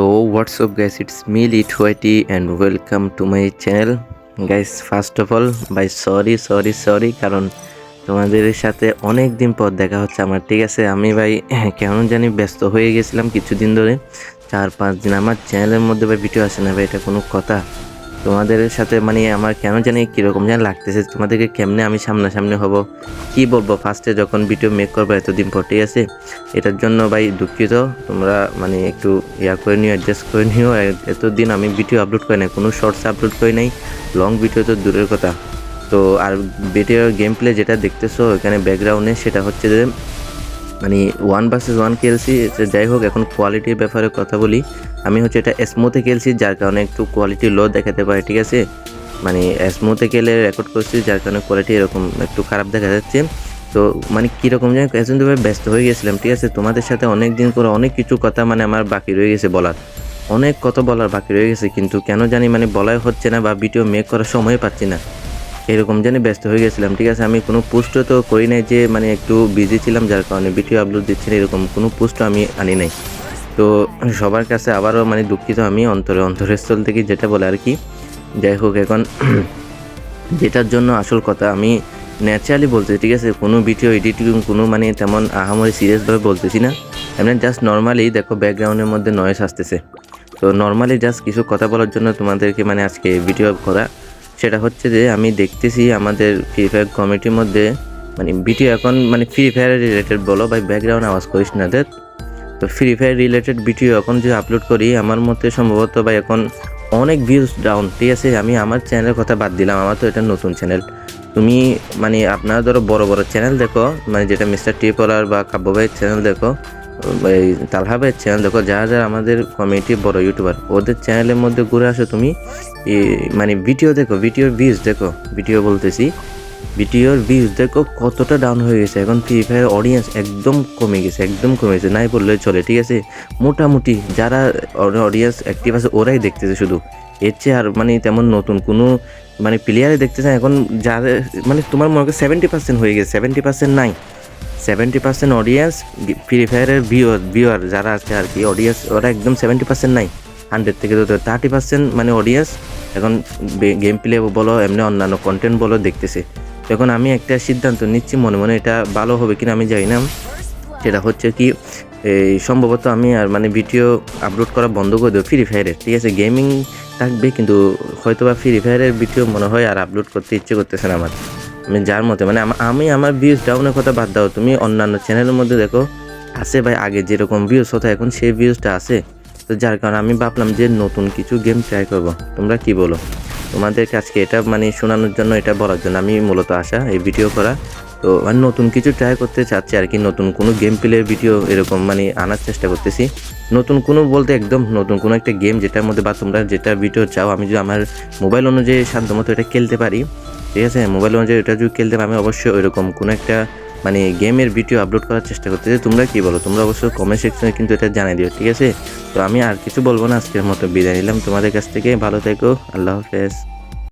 So, what's up it's it's me Whitey and welcome to my channel guys first of all bye sorry sorry sorry কারণ তোমাদের সাথে অনেক দিন পর দেখা হচ্ছে আমার, ঠিক আছে? আমি ভাই, কেমন জানি ব্যস্ত হয়ে গেছিলাম কিছুদিন ধরে। চার পাঁচ দিন আমার চ্যানেলের মধ্যে ভাই ভিডিও আসে না ভাই, এটা কোনো কথা। তোমাদের সাথে মানে আমার কেন জানি কীরকম যেন লাগতেছে, তোমাদেরকে কেমনে আমি সামনাসামনি হব? কি বলব? ফার্স্টে যখন ভিডিও মেক করব, এতদিন পর ঠিক আছে। এটার জন্য ভাই দুঃখিত। তোমরা মানে একটু ইয়া করে নিও অ্যাডজাস্ট করে নিও। এতদিন আমি ভিডিও আপলোড করি নাই, কোনো শর্টস আপলোড করি নাই। লং ভিডিও তো দূরের কথা। তো আর ভিডিও গেম প্লে যেটা দেখতেছো, এখানে ব্যাকগ্রাউন্ডে সেটা হচ্ছে যে মানে ওয়ান ভার্সেস ওয়ান খেলছি যাই হোক, এখন কোয়ালিটির ব্যাপারে কথা বলি। আমি হচ্ছে এটা স্মুথে খেলছি, যার কারণে একটু কোয়ালিটি লো দেখাতে পারে, ঠিক আছে? মানে স্মুথে খেলে রেকর্ড করছি, যার কারণে কোয়ালিটি এরকম একটু খারাপ দেখা যাচ্ছে। তো মানে কীরকম যেন ভাই ব্যস্ত হয়ে গেছিলাম, ঠিক আছে? তোমাদের সাথে অনেক দিন করে অনেক কিছু কথা মানে আমার বাকি রয়ে গেছে বলার। অনেক কথা বলার বাকি রয়ে গেছে, কিন্তু কেন জানি মানে বলাই হচ্ছে না বা ভিডিও মেক করার সময় পাচ্ছি না। এরকম জানি ব্যস্ত হয়ে গেছিলাম, ঠিক আছে? আমি কোনো পোস্টও তো করি নাই যে মানে একটু বিজি ছিলাম, যার কারণে ভিডিও আপলোড দিচ্ছি না, এরকম কোনো পোস্টও আমি আনি নাই। তো সবার কাছে আবারও মানে দুঃখিত আমি, অন্তরে অন্তরস্থল থেকে যেটা বলে আর কি। যাই হোক, এখন যেটার জন্য আসল কথা, আমি ন্যাচারালি বলতেছি, ঠিক আছে? কোনো ভিডিও এডিটিং কোনো মানে তেমন আহামরি সিরিয়াসভাবে বলতেছি না। এমনি জাস্ট নর্মালি দেখো ব্যাকগ্রাউন্ডের মধ্যে নয়েস আসতেছে। তো নর্মালি জাস্ট কিছু কথা বলার জন্য তোমাদেরকে মানে আজকে ভিডিও করা সেটা হচ্ছে যে আমি দেখতেছি আমাদের ফ্রি ফায়ার কমিটির মধ্যে মানে ভিডিও এখন মানে ফ্রি ফায়ার রিলেটেড বলো বা ব্যাকগ্রাউন্ড আওয়াজ করিস না দেখ তো ফ্রি ফায়ার রিলেটেড ভিডিও এখন যে আপলোড করি, আমার মতে সম্ভবত বা এখন অনেক ভিউজ ডাউন ঠিক আছে? আমি আমার চ্যানেলের কথা বাদ দিলাম, আমার তো এটা নতুন চ্যানেল তুমি মানে আপনারা ধরো বড় বড় চ্যানেল দেখো মানে যেটা মিস্টার টিপলার বা কাব্য ভাইয়ের চ্যানেল দেখো এই তালহা ভাইয়ের চ্যানেল, দেখো, যারা যারা আমাদের কমিটি বড় ইউটিউবার ওদের চ্যানেলের মধ্যে ঘুরে আসো তুমি। মানে ভিডিও দেখো ভিডিওর ভিউজ দেখো ভিডিও বলতেছি। ভিডিওর ভিউজ দেখো, কতটা ডাউন হয়ে গেছে। এখন ফ্রি ফায়ার অডিয়েন্স একদম কমে গেছে, একদম কমে গেছে, নাই বললে চলে, ঠিক আছে? মোটামুটি যারা অডিয়েন্স অ্যাক্টিভ আছে, ওরাই দেখতেছে শুধু। এর চেয়ে আর মানে তেমন নতুন, কোনো মানে প্লেয়ারে দেখতেছে এখন যাদের মানে তোমার মনে হয় সেভেন্টি পার্সেন্ট হয়ে গেছে সেভেন্টি পার্সেন্ট নাই। সেভেন্টি পার্সেন্ট অডিয়েন্স ফ্রি ফায়ারের ভিউয়ার ভিউয়ার যারা আছে আর কি অডিয়েন্স ওরা একদম সেভেন্টি পার্সেন্ট নাই হান্ড্রেড থেকে তো থার্টি পার্সেন্ট মানে অডিয়েন্স এখন গেম প্লে বলো, এমনি অন্যান্য কন্টেন্ট বলো, দেখতেছে। এখন আমি একটা সিদ্ধান্ত নিচ্ছি, মনে মনে এটা ভালো হবে কিনা আমি জানি না। সেটা হচ্ছে কি, এই সম্ভবত আমি আর মানে ভিডিও আপলোড করা বন্ধ করে দেবো ফ্রি ফায়ারের ঠিক আছে? গেমিং থাকবে, কিন্তু হয়তো বা ফ্রি ফায়ারের ভিডিও মনে হয় আর আপলোড করতে ইচ্ছে করতেছে না আমার। আমি যার মতে মানে আমি আমার ভিউজ ডাউনের কথা বাদ দাও। তুমি অন্যান্য চ্যানেলের মধ্যে দেখো, আছে ভাই আগে যেরকম ভিউজ হতো, এখন সেই ভিউজটা আছে। তো যার কারণে আমি ভাবলাম যে নতুন কিছু গেম ট্রাই করব। তোমরা কি বলো? তোমাদেরকে আজকে এটা মানে শোনানোর জন্য, এটা বলার জন্য আমি মূলত আসা এই ভিডিও করা। তো মানে নতুন কিছু ট্রাই করতে চাচ্ছি আর কি, নতুন কোনো গেম প্লের ভিডিও এরকম মানে আনার চেষ্টা করতেছি। নতুন কোনো বলতে একদম নতুন কোনো একটা গেম যেটার মধ্যে বা তোমরা যেটা ভিডিও চাও, আমি যদি আমার মোবাইল অনুযায়ী শান্ত মতো এটা খেলতে পারি। ঠিক আছে মোবাইল অনুযায়ী এটা যদি খেলতে আমি অবশ্যই ওইরকম কোনো একটা মানে গেমের ভিডিও আপলোড করার চেষ্টা করতেছি। তোমরা কি বলো? তোমরা অবশ্যই কমেন্ট সেকশনে কিন্তু এটা জানিয়ে দিও, ঠিক আছে? তো আমি আর কিছু বলব না, আজকের মতো বিদায় নিলাম তোমাদের কাছ থেকে। ভালো থেকো, আল্লাহ হাফেজ।